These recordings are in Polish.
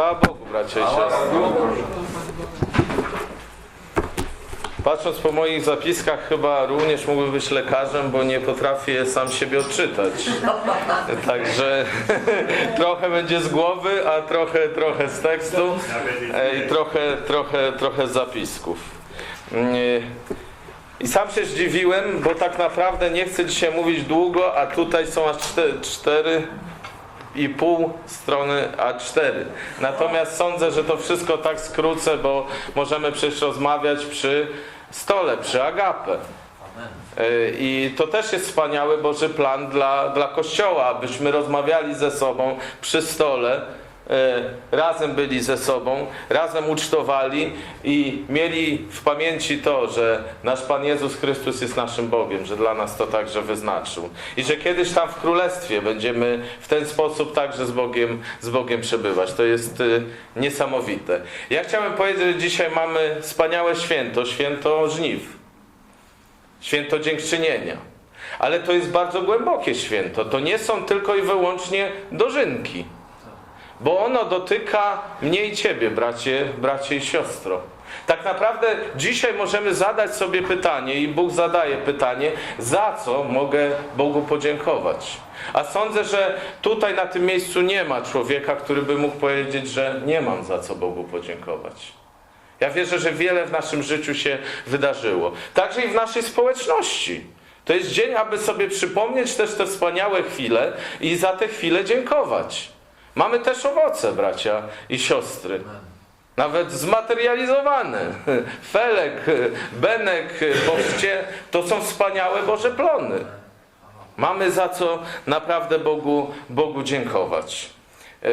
Chwała Bogu, bracia i siostry. Patrząc po moich zapiskach, chyba również mógłbym być lekarzem, bo nie potrafię sam siebie odczytać. Także trochę będzie z głowy, a trochę, trochę z tekstu e, i trochę, trochę, trochę z zapisków. Mm, I sam się zdziwiłem, bo tak naprawdę nie chcę dzisiaj mówić długo, a tutaj są aż cztery, cztery i pół strony A4. Natomiast sądzę, że to wszystko tak skrócę, bo możemy przecież rozmawiać przy stole, przy agapę. Y, I to też jest wspaniały Boży plan dla, dla Kościoła, abyśmy rozmawiali ze sobą przy stole, razem byli ze sobą, razem ucztowali i mieli w pamięci to, że nasz Pan Jezus Chrystus jest naszym Bogiem, że dla nas to także wyznaczył. I że kiedyś tam w Królestwie będziemy w ten sposób także z Bogiem, z Bogiem przebywać. To jest y, niesamowite. Ja chciałem powiedzieć, że dzisiaj mamy wspaniałe święto, święto żniw. Święto dziękczynienia. Ale to jest bardzo głębokie święto. To nie są tylko i wyłącznie dożynki. Bo ono dotyka mnie i ciebie, bracie, bracie i siostro. Tak naprawdę dzisiaj możemy zadać sobie pytanie i Bóg zadaje pytanie, za co mogę Bogu podziękować. A sądzę, że tutaj na tym miejscu nie ma człowieka, który by mógł powiedzieć, że nie mam za co Bogu podziękować. Ja wierzę, że wiele w naszym życiu się wydarzyło. Także i w naszej społeczności. To jest dzień, aby sobie przypomnieć też te wspaniałe chwile i za te chwile dziękować. Mamy też owoce, bracia i siostry. Nawet zmaterializowane. Felek, Benek, Bożcie, to są wspaniałe Boże plony. Mamy za co naprawdę Bogu, Bogu dziękować. Yy,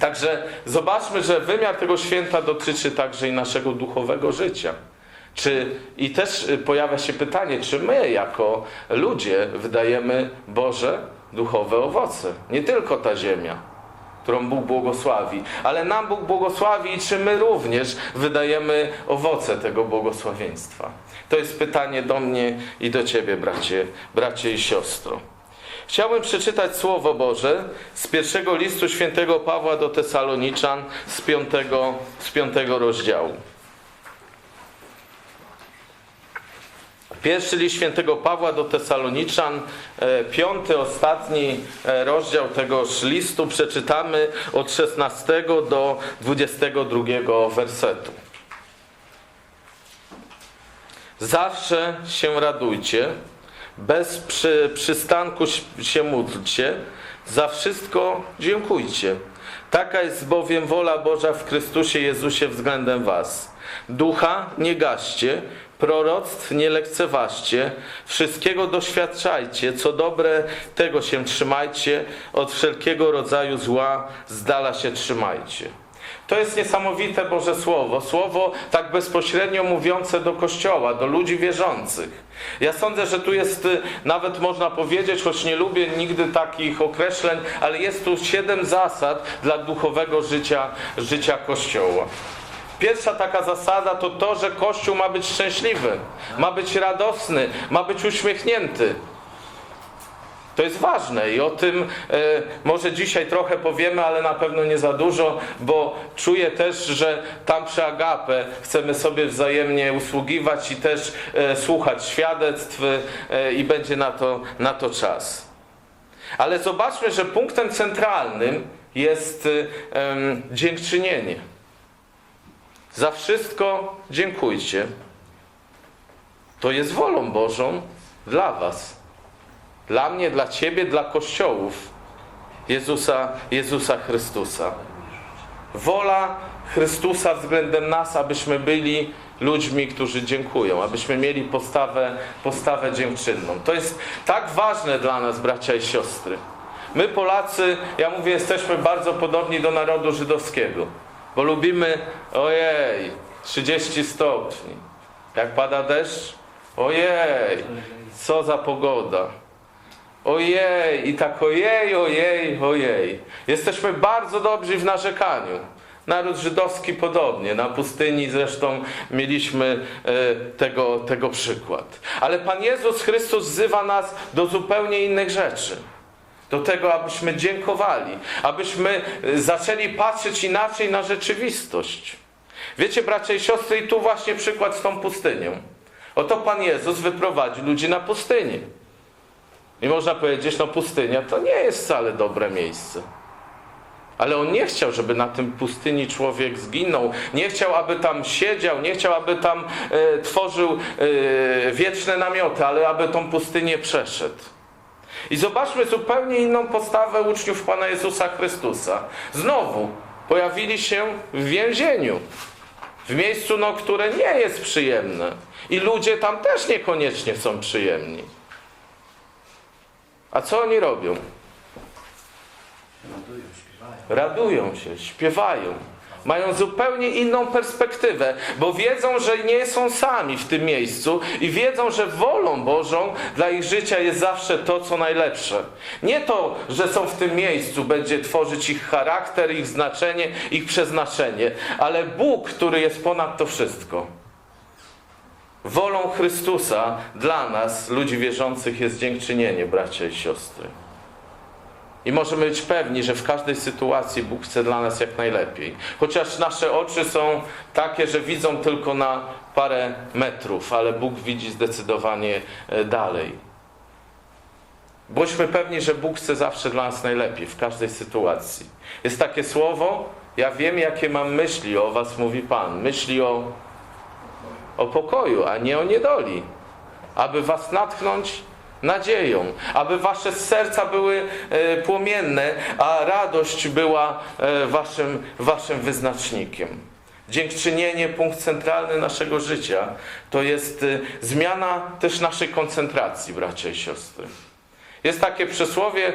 Także zobaczmy, że wymiar tego święta dotyczy także i naszego duchowego życia. Czy, I też pojawia się pytanie, czy my jako ludzie wydajemy Boże duchowe owoce? Nie tylko ta ziemia, którą Bóg błogosławi, ale nam Bóg błogosławi i czy my również wydajemy owoce tego błogosławieństwa? To jest pytanie do mnie i do Ciebie, bracie, bracie i siostro. Chciałbym przeczytać Słowo Boże z pierwszego listu świętego Pawła do Tesaloniczan z piątego, z piątego rozdziału. Pierwszy list świętego Pawła do Tesaloniczan, e, piąty, ostatni e, rozdział tegoż listu przeczytamy od 16 do 22 wersetu. Zawsze się radujcie, bez przy, przystanku się módlcie, za wszystko dziękujcie. Taka jest bowiem wola Boża w Chrystusie Jezusie względem was. Ducha nie gaście, proroctw nie lekceważcie, wszystkiego doświadczajcie, co dobre, tego się trzymajcie, od wszelkiego rodzaju zła z dala się trzymajcie. To jest niesamowite Boże Słowo. Słowo tak bezpośrednio mówiące do Kościoła, do ludzi wierzących. Ja sądzę, że tu jest y, nawet można powiedzieć, choć nie lubię nigdy takich określeń, ale jest tu siedem zasad dla duchowego życia, życia Kościoła. Pierwsza taka zasada to to, że Kościół ma być szczęśliwy, ma być radosny, ma być uśmiechnięty. To jest ważne i o tym e, może dzisiaj trochę powiemy, ale na pewno nie za dużo, bo czuję też, że tam przy Agapę chcemy sobie wzajemnie usługiwać i też e, słuchać świadectw e, i będzie na to, na to czas. Ale zobaczmy, że punktem centralnym jest e, dziękczynienie. Za wszystko dziękujcie. To jest wolą Bożą dla Was. Dla mnie, dla Ciebie, dla kościołów Jezusa, Jezusa Chrystusa. Wola Chrystusa względem nas, abyśmy byli ludźmi, którzy dziękują, abyśmy mieli postawę, postawę dziękczynną. To jest tak ważne dla nas, bracia i siostry. My Polacy, ja mówię, jesteśmy bardzo podobni do narodu żydowskiego, bo lubimy, ojej, 30 stopni. Jak pada deszcz, ojej, co za pogoda. Ojej, i tak ojej, ojej, ojej. Jesteśmy bardzo dobrzy w narzekaniu. Naród żydowski podobnie. Na pustyni zresztą mieliśmy e, tego, tego przykład. Ale Pan Jezus Chrystus wzywa nas do zupełnie innych rzeczy. Do tego, abyśmy dziękowali, abyśmy y, zaczęli patrzeć inaczej na rzeczywistość. Wiecie, bracia i siostry, i tu właśnie przykład z tą pustynią. Oto Pan Jezus wyprowadził ludzi na pustynię. I można powiedzieć, no pustynia to nie jest wcale dobre miejsce. Ale on nie chciał, żeby na tym pustyni człowiek zginął. Nie chciał, aby tam siedział, nie chciał, aby tam e, tworzył e, wieczne namioty, ale aby tą pustynię przeszedł. I zobaczmy zupełnie inną postawę uczniów Pana Jezusa Chrystusa. Znowu pojawili się w więzieniu. W miejscu, no, które nie jest przyjemne. I ludzie tam też niekoniecznie są przyjemni. A co oni robią? Radują się, śpiewają. Mają zupełnie inną perspektywę, bo wiedzą, że nie są sami w tym miejscu i wiedzą, że wolą Bożą dla ich życia jest zawsze to, co najlepsze. Nie to, że są w tym miejscu, będzie tworzyć ich charakter, ich znaczenie, ich przeznaczenie, ale Bóg, który jest ponad to wszystko. Wolą Chrystusa dla nas, ludzi wierzących, jest dziękczynienie, bracia i siostry. I możemy być pewni, że w każdej sytuacji Bóg chce dla nas jak najlepiej. Chociaż nasze oczy są takie, że widzą tylko na parę metrów, ale Bóg widzi zdecydowanie e, dalej. Bądźmy pewni, że Bóg chce zawsze dla nas najlepiej, w każdej sytuacji. Jest takie słowo, ja wiem, jakie mam myśli o Was, mówi Pan. Myśli o, o pokoju, a nie o niedoli. Aby Was natchnąć nadzieją, aby wasze serca były e, płomienne, a radość była e, waszym, waszym wyznacznikiem. Dziękczynienie, punkt centralny naszego życia, to jest e, zmiana też naszej koncentracji, bracia i siostry. Jest takie przysłowie,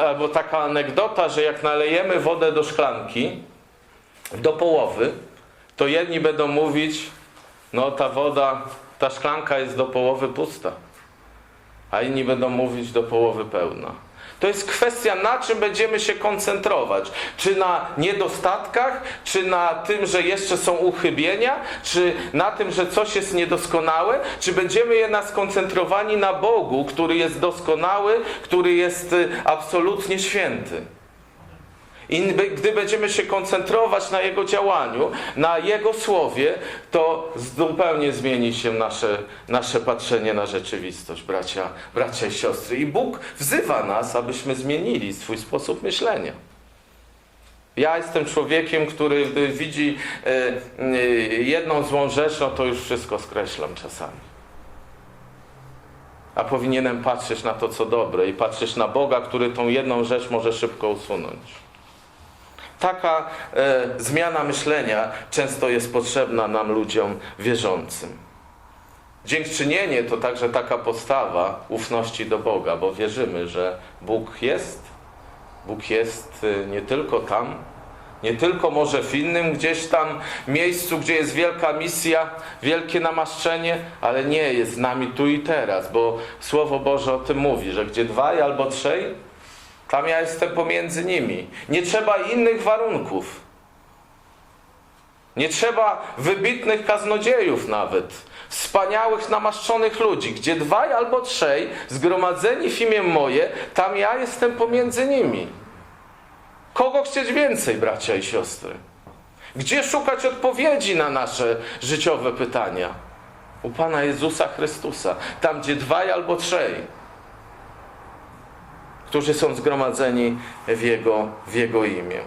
albo taka anegdota, że jak nalejemy wodę do szklanki, do połowy, to jedni będą mówić, no ta woda, ta szklanka jest do połowy pusta a inni będą mówić do połowy pełna. To jest kwestia, na czym będziemy się koncentrować. Czy na niedostatkach, czy na tym, że jeszcze są uchybienia, czy na tym, że coś jest niedoskonałe, czy będziemy jednak skoncentrowani na Bogu, który jest doskonały, który jest y, absolutnie święty. I gdy będziemy się koncentrować na Jego działaniu, na Jego słowie, to zupełnie zmieni się nasze, nasze patrzenie na rzeczywistość, bracia, bracia i siostry. I Bóg wzywa nas, abyśmy zmienili swój sposób myślenia. Ja jestem człowiekiem, który gdy widzi e, e, jedną złą rzecz, no to już wszystko skreślam czasami. A powinienem patrzeć na to, co dobre i patrzeć na Boga, który tą jedną rzecz może szybko usunąć. Taka e, zmiana myślenia często jest potrzebna nam, ludziom wierzącym. Dziękczynienie to także taka postawa ufności do Boga, bo wierzymy, że Bóg jest. Bóg jest e, nie tylko tam, nie tylko może w innym gdzieś tam miejscu, gdzie jest wielka misja, wielkie namaszczenie, ale nie jest z nami tu i teraz, bo Słowo Boże o tym mówi, że gdzie dwaj albo trzej, tam ja jestem pomiędzy nimi. Nie trzeba innych warunków. Nie trzeba wybitnych kaznodziejów nawet. Wspaniałych, namaszczonych ludzi. Gdzie dwaj albo trzej zgromadzeni w imię moje, tam ja jestem pomiędzy nimi. Kogo chcieć więcej, bracia i siostry? Gdzie szukać odpowiedzi na nasze życiowe pytania? U Pana Jezusa Chrystusa. Tam, gdzie dwaj albo trzej którzy są zgromadzeni w Jego, w Jego imię.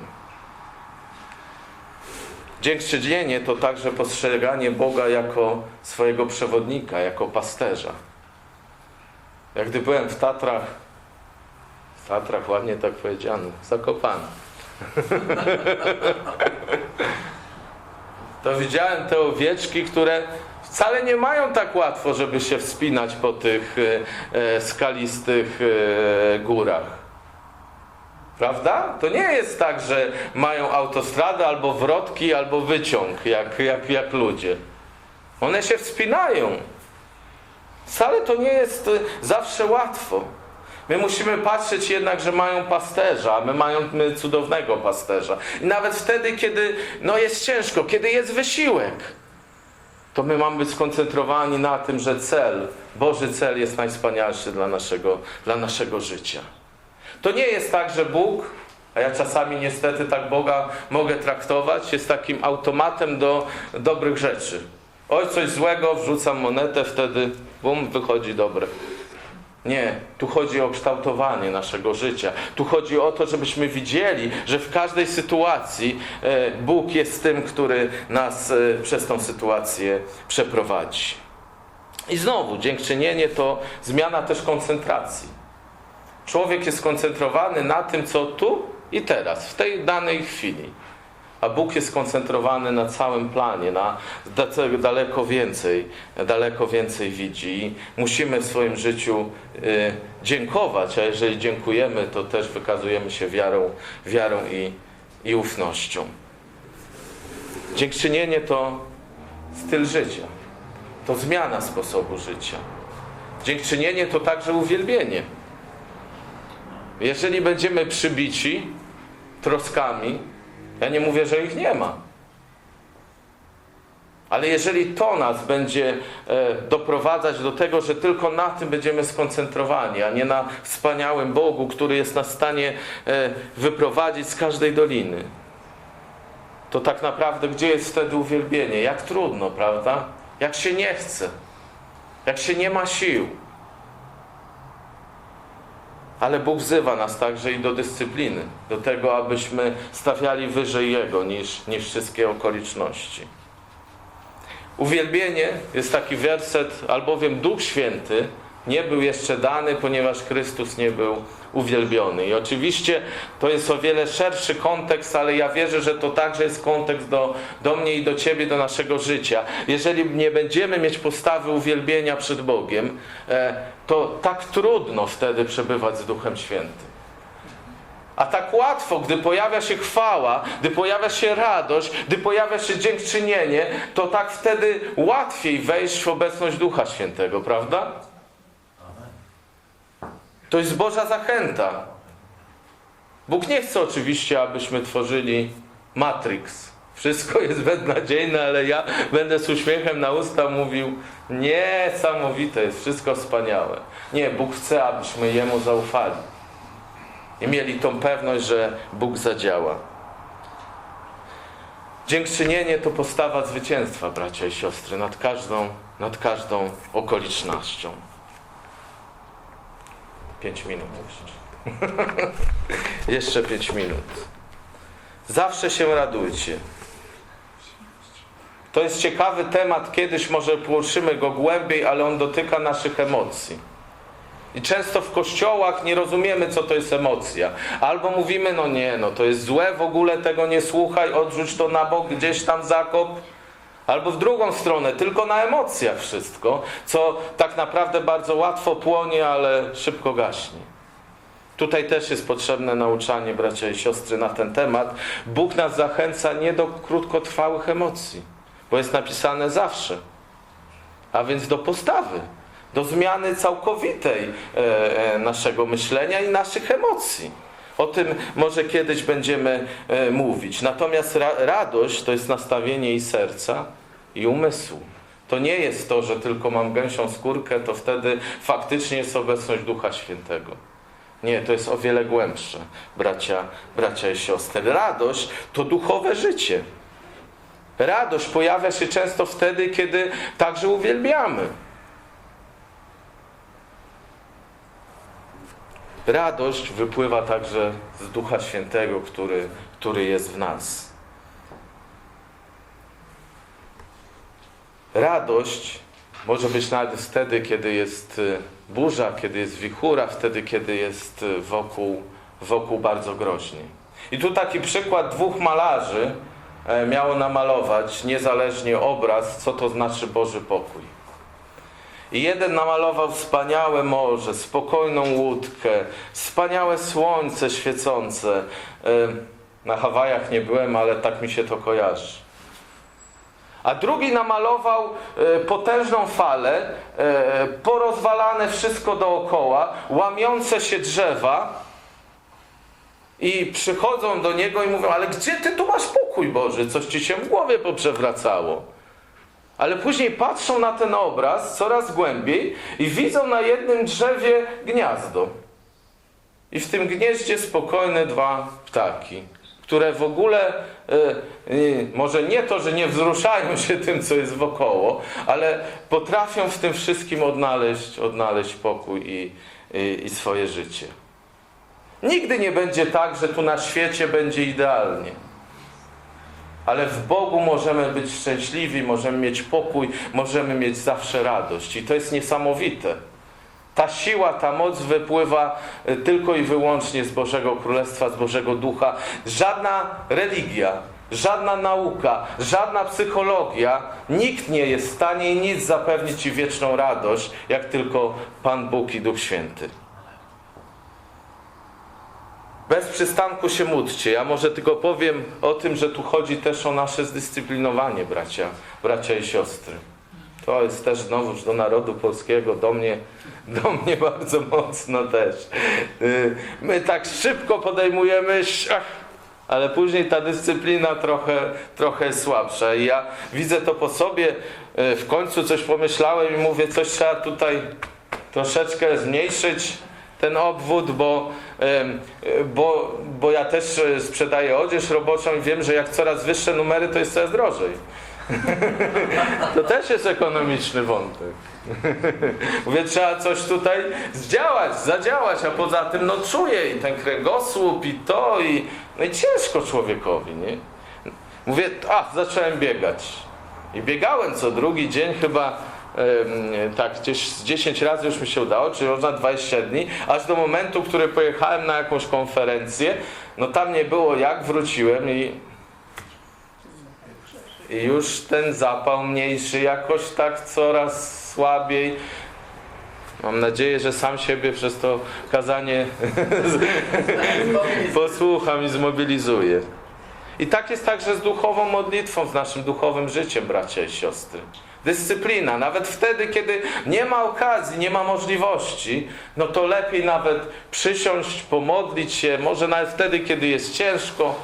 Dziękczynienie to także postrzeganie Boga jako swojego przewodnika, jako pasterza. Jak gdy byłem w Tatrach, w Tatrach ładnie tak powiedziano, Zakopany. to widziałem te owieczki, które wcale nie mają tak łatwo, żeby się wspinać po tych e, e, skalistych e, górach. Prawda? To nie jest tak, że mają autostradę albo wrotki, albo wyciąg, jak, jak, jak ludzie. One się wspinają. Wcale to nie jest zawsze łatwo. My musimy patrzeć jednak, że mają pasterza, my mamy cudownego pasterza. I nawet wtedy, kiedy no jest ciężko, kiedy jest wysiłek, to my mamy być skoncentrowani na tym, że cel, Boży cel jest najwspanialszy dla naszego, dla naszego życia. To nie jest tak, że Bóg, a ja czasami niestety tak Boga mogę traktować, jest takim automatem do dobrych rzeczy. Oj, coś złego, wrzucam monetę, wtedy bum, wychodzi dobre. Nie, tu chodzi o kształtowanie naszego życia. Tu chodzi o to, żebyśmy widzieli, że w każdej sytuacji e, Bóg jest tym, który nas e, przez tą sytuację przeprowadzi. I znowu, dziękczynienie to zmiana też koncentracji. Człowiek jest skoncentrowany na tym, co tu i teraz, w tej danej chwili. A Bóg jest skoncentrowany na całym planie, na da- daleko więcej, daleko więcej widzi. Musimy w swoim życiu y, dziękować, a jeżeli dziękujemy, to też wykazujemy się wiarą, wiarą i, i ufnością. Dziękczynienie to styl życia, to zmiana sposobu życia. Dziękczynienie to także uwielbienie. Jeżeli będziemy przybici troskami, ja nie mówię, że ich nie ma. Ale jeżeli to nas będzie e, doprowadzać do tego, że tylko na tym będziemy skoncentrowani, a nie na wspaniałym Bogu, który jest nas w stanie e, wyprowadzić z każdej doliny, to tak naprawdę gdzie jest wtedy uwielbienie? Jak trudno, prawda? Jak się nie chce, jak się nie ma sił. Ale Bóg wzywa nas także i do dyscypliny, do tego, abyśmy stawiali wyżej Jego niż, niż wszystkie okoliczności. Uwielbienie jest taki werset, albowiem Duch Święty nie był jeszcze dany, ponieważ Chrystus nie był uwielbiony. I oczywiście to jest o wiele szerszy kontekst, ale ja wierzę, że to także jest kontekst do, do mnie i do Ciebie, do naszego życia. Jeżeli nie będziemy mieć postawy uwielbienia przed Bogiem, e, to tak trudno wtedy przebywać z Duchem Świętym. A tak łatwo, gdy pojawia się chwała, gdy pojawia się radość, gdy pojawia się dziękczynienie, to tak wtedy łatwiej wejść w obecność Ducha Świętego, prawda? To jest Boża zachęta. Bóg nie chce oczywiście, abyśmy tworzyli Matrix. Wszystko jest beznadziejne, ale ja będę z uśmiechem na usta mówił niesamowite jest, wszystko wspaniałe. Nie, Bóg chce, abyśmy Jemu zaufali. I mieli tą pewność, że Bóg zadziała. Dziękczynienie to postawa zwycięstwa, bracia i siostry, nad każdą, nad każdą okolicznością. Pięć minut jeszcze. jeszcze pięć minut. Zawsze się radujcie. To jest ciekawy temat, kiedyś może poruszymy go głębiej, ale on dotyka naszych emocji. I często w kościołach nie rozumiemy, co to jest emocja. Albo mówimy, no nie, no to jest złe, w ogóle tego nie słuchaj, odrzuć to na bok, gdzieś tam zakop. Albo w drugą stronę, tylko na emocjach wszystko, co tak naprawdę bardzo łatwo płonie, ale szybko gaśnie. Tutaj też jest potrzebne nauczanie, bracia i siostry, na ten temat. Bóg nas zachęca nie do krótkotrwałych emocji, bo jest napisane zawsze, a więc do postawy, do zmiany całkowitej e, e, naszego myślenia i naszych emocji. O tym może kiedyś będziemy e, mówić. Natomiast ra radość to jest nastawienie i serca, i umysłu. To nie jest to, że tylko mam gęsią skórkę, to wtedy faktycznie jest obecność Ducha Świętego. Nie, to jest o wiele głębsze, bracia, bracia i siostry. Radość to duchowe życie. Radość pojawia się często wtedy, kiedy także uwielbiamy. Radość wypływa także z Ducha Świętego, który, który jest w nas. Radość może być nawet wtedy, kiedy jest y, burza, kiedy jest wichura, wtedy, kiedy jest y, wokół, wokół bardzo groźnie. I tu taki przykład dwóch malarzy miało namalować niezależnie obraz, co to znaczy Boży pokój. I jeden namalował wspaniałe morze, spokojną łódkę, wspaniałe słońce świecące. E, Na Hawajach nie byłem, ale tak mi się to kojarzy. A drugi namalował e, potężną falę, e, porozwalane wszystko dookoła, łamiące się drzewa. I przychodzą do niego i mówią, ale gdzie ty tu masz pokój Boży? Coś ci się w głowie poprzewracało. Ale później patrzą na ten obraz coraz głębiej i widzą na jednym drzewie gniazdo. I w tym gnieździe spokojne dwa ptaki, które w ogóle, e, e, może nie to, że nie wzruszają się tym, co jest wokoło, ale potrafią w tym wszystkim odnaleźć, odnaleźć pokój i, i, i swoje życie. Nigdy nie będzie tak, że tu na świecie będzie idealnie. Ale w Bogu możemy być szczęśliwi, możemy mieć pokój, możemy mieć zawsze radość. I to jest niesamowite. Ta siła, ta moc wypływa y, tylko i wyłącznie z Bożego Królestwa, z Bożego Ducha. Żadna religia, żadna nauka, żadna psychologia, nikt nie jest w stanie nic zapewnić Ci wieczną radość, jak tylko Pan Bóg i Duch Święty. Bez przystanku się módlcie. Ja może tylko powiem o tym, że tu chodzi też o nasze zdyscyplinowanie, bracia, bracia i siostry. To jest też znowuż do narodu polskiego, do mnie, do mnie bardzo mocno też. Y, My tak szybko podejmujemy, ale później ta dyscyplina trochę, trochę słabsza. I ja widzę to po sobie, y, w końcu coś pomyślałem i mówię, coś trzeba tutaj troszeczkę zmniejszyć ten obwód, bo, bo, bo ja też e, sprzedaję odzież roboczą i wiem, że jak coraz wyższe numery, to jest coraz drożej. To też jest ekonomiczny wątek. Mówię, trzeba coś tutaj zdziałać, zadziałać, a poza tym no czuję i ten kręgosłup i to i, no i ciężko człowiekowi, nie? Mówię, a zacząłem biegać. I biegałem co drugi dzień chyba tak gdzieś z 10 razy już mi się udało, czyli można 20 dni, aż do momentu, w którym pojechałem na jakąś konferencję, no tam nie było jak, wróciłem i i już ten zapał mniejszy, jakoś tak coraz słabiej. Mam nadzieję, że sam siebie przez to kazanie posłucham i zmobilizuję. I tak jest także z duchową modlitwą, z naszym duchowym życiem, bracia i siostry. Dyscyplina, nawet wtedy, kiedy nie ma okazji, nie ma możliwości, no to lepiej nawet przysiąść, pomodlić się, może nawet wtedy, kiedy jest ciężko,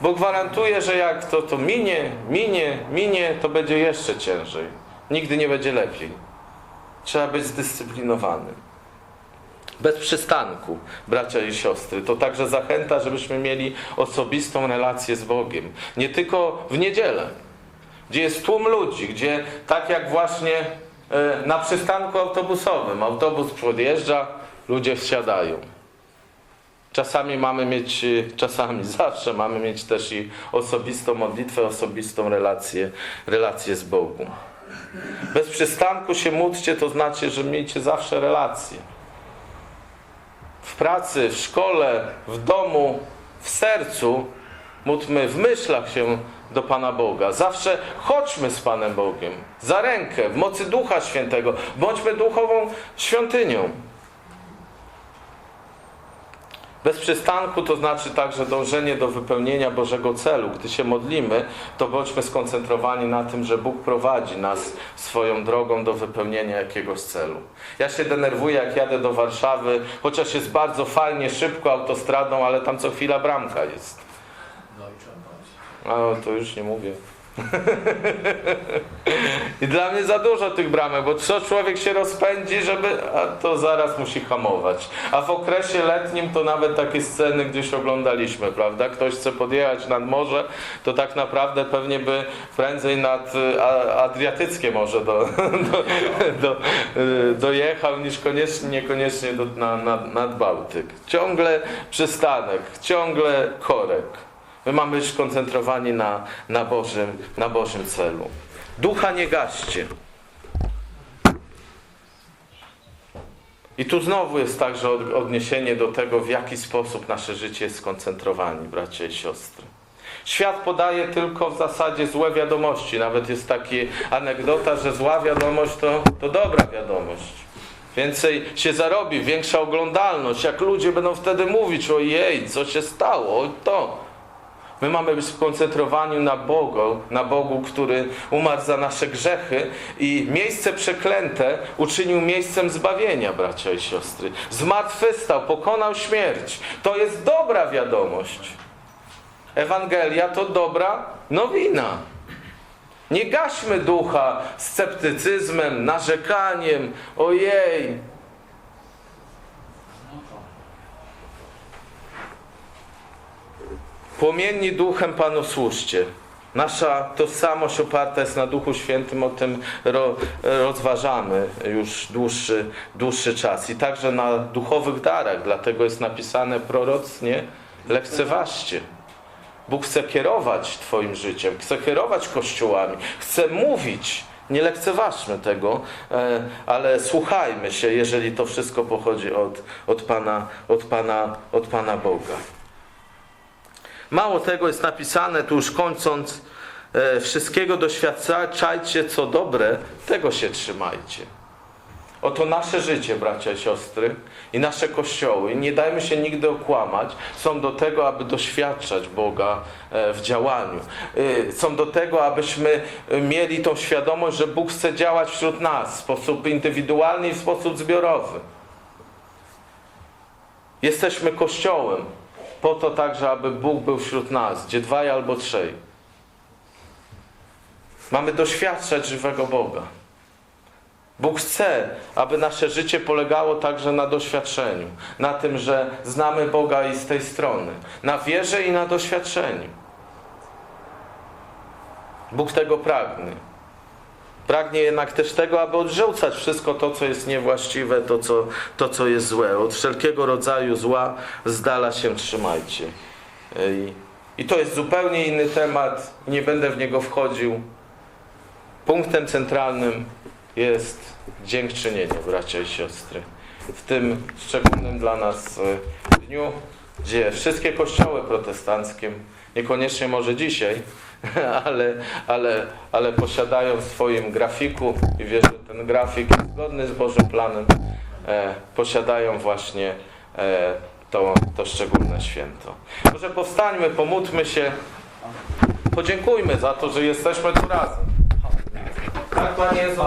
bo gwarantuję, że jak to, to minie, minie, minie, to będzie jeszcze ciężej. Nigdy nie będzie lepiej. Trzeba być zdyscyplinowanym. Bez przystanku, bracia i siostry. To także zachęta, żebyśmy mieli osobistą relację z Bogiem. Nie tylko w niedzielę, gdzie jest tłum ludzi, gdzie tak jak właśnie e, na przystanku autobusowym, autobus podjeżdża, ludzie wsiadają. Czasami mamy mieć, y, czasami zawsze mamy mieć też i osobistą modlitwę, osobistą relację, relację z Bogiem. Bez przystanku się módlcie, to znaczy, że miejcie zawsze relacje. W pracy, w szkole, w domu, w sercu módlmy, w myślach się do Pana Boga. Zawsze chodźmy z Panem Bogiem za rękę, w mocy Ducha Świętego. Bądźmy duchową świątynią. Bez przystanku to znaczy także dążenie do wypełnienia Bożego celu. Gdy się modlimy, to bądźmy skoncentrowani na tym, że Bóg prowadzi nas swoją drogą do wypełnienia jakiegoś celu. Ja się denerwuję, jak jadę do Warszawy, chociaż jest bardzo fajnie, szybko autostradą, ale tam co chwila bramka jest. A no, to już nie mówię. I dla mnie za dużo tych bramek, bo co człowiek się rozpędzi, żeby, a to zaraz musi hamować. A w okresie letnim to nawet takie sceny gdzieś oglądaliśmy, prawda? Ktoś chce podjechać nad morze, to tak naprawdę pewnie by prędzej nad a- Adriatyckie morze do, do, do, y, dojechał, niż koniecznie, niekoniecznie do, na, nad, nad Bałtyk. Ciągle przystanek, ciągle korek. My mamy być skoncentrowani na, na, Bożym, na Bożym celu. Ducha nie gaście. I tu znowu jest także od- odniesienie do tego, w jaki sposób nasze życie jest skoncentrowane, bracia i siostry. Świat podaje tylko w zasadzie złe wiadomości. Nawet jest taka anegdota, że zła wiadomość to, to dobra wiadomość. Więcej się zarobi, większa oglądalność. Jak ludzie będą wtedy mówić, ojej, co się stało, oj to. My mamy być skoncentrowani na Bogu, na Bogu, który umarł za nasze grzechy i miejsce przeklęte uczynił miejscem zbawienia, bracia i siostry. Zmartwychwstał, pokonał śmierć. To jest dobra wiadomość. Ewangelia to dobra nowina. Nie gaśmy ducha sceptycyzmem, narzekaniem. Ojej, Płomienni duchem Panu służcie. Nasza tożsamość oparta jest na Duchu Świętym, o tym ro, rozważamy już dłuższy, dłuższy czas. I także na duchowych darach, dlatego jest napisane prorocnie, lekceważcie. Bóg chce kierować Twoim życiem, chce kierować kościołami, chce mówić. Nie lekceważmy tego, e, ale słuchajmy się, jeżeli to wszystko pochodzi od, od, Pana, od, Pana, od Pana Boga. Mało tego jest napisane, tu już kończąc, e, wszystkiego doświadczajcie, co dobre, tego się trzymajcie. Oto nasze życie, bracia i siostry, i nasze kościoły, nie dajmy się nigdy okłamać, są do tego, aby doświadczać Boga e, w działaniu. E, Są do tego, abyśmy mieli tą świadomość, że Bóg chce działać wśród nas w sposób indywidualny i w sposób zbiorowy. Jesteśmy kościołem po to także, aby Bóg był wśród nas, gdzie dwaj albo trzej. Mamy doświadczać żywego Boga. Bóg chce, aby nasze życie polegało także na doświadczeniu, na tym, że znamy Boga i z tej strony, na wierze i na doświadczeniu. Bóg tego pragnie. Pragnie jednak też tego, aby odrzucać wszystko to, co jest niewłaściwe, to co, to, co jest złe. Od wszelkiego rodzaju zła z dala się trzymajcie. I, I to jest zupełnie inny temat, nie będę w niego wchodził. Punktem centralnym jest dziękczynienie, bracia i siostry. W tym szczególnym dla nas e, dniu, gdzie wszystkie kościoły protestanckie, niekoniecznie może dzisiaj, ale, ale, ale posiadają w swoim grafiku i wierzę, że ten grafik jest zgodny z Bożym planem, e, posiadają właśnie e, to, to szczególne święto. Może powstańmy, pomódlmy się, podziękujmy za to, że jesteśmy tu razem. Tak, Panie Jezu.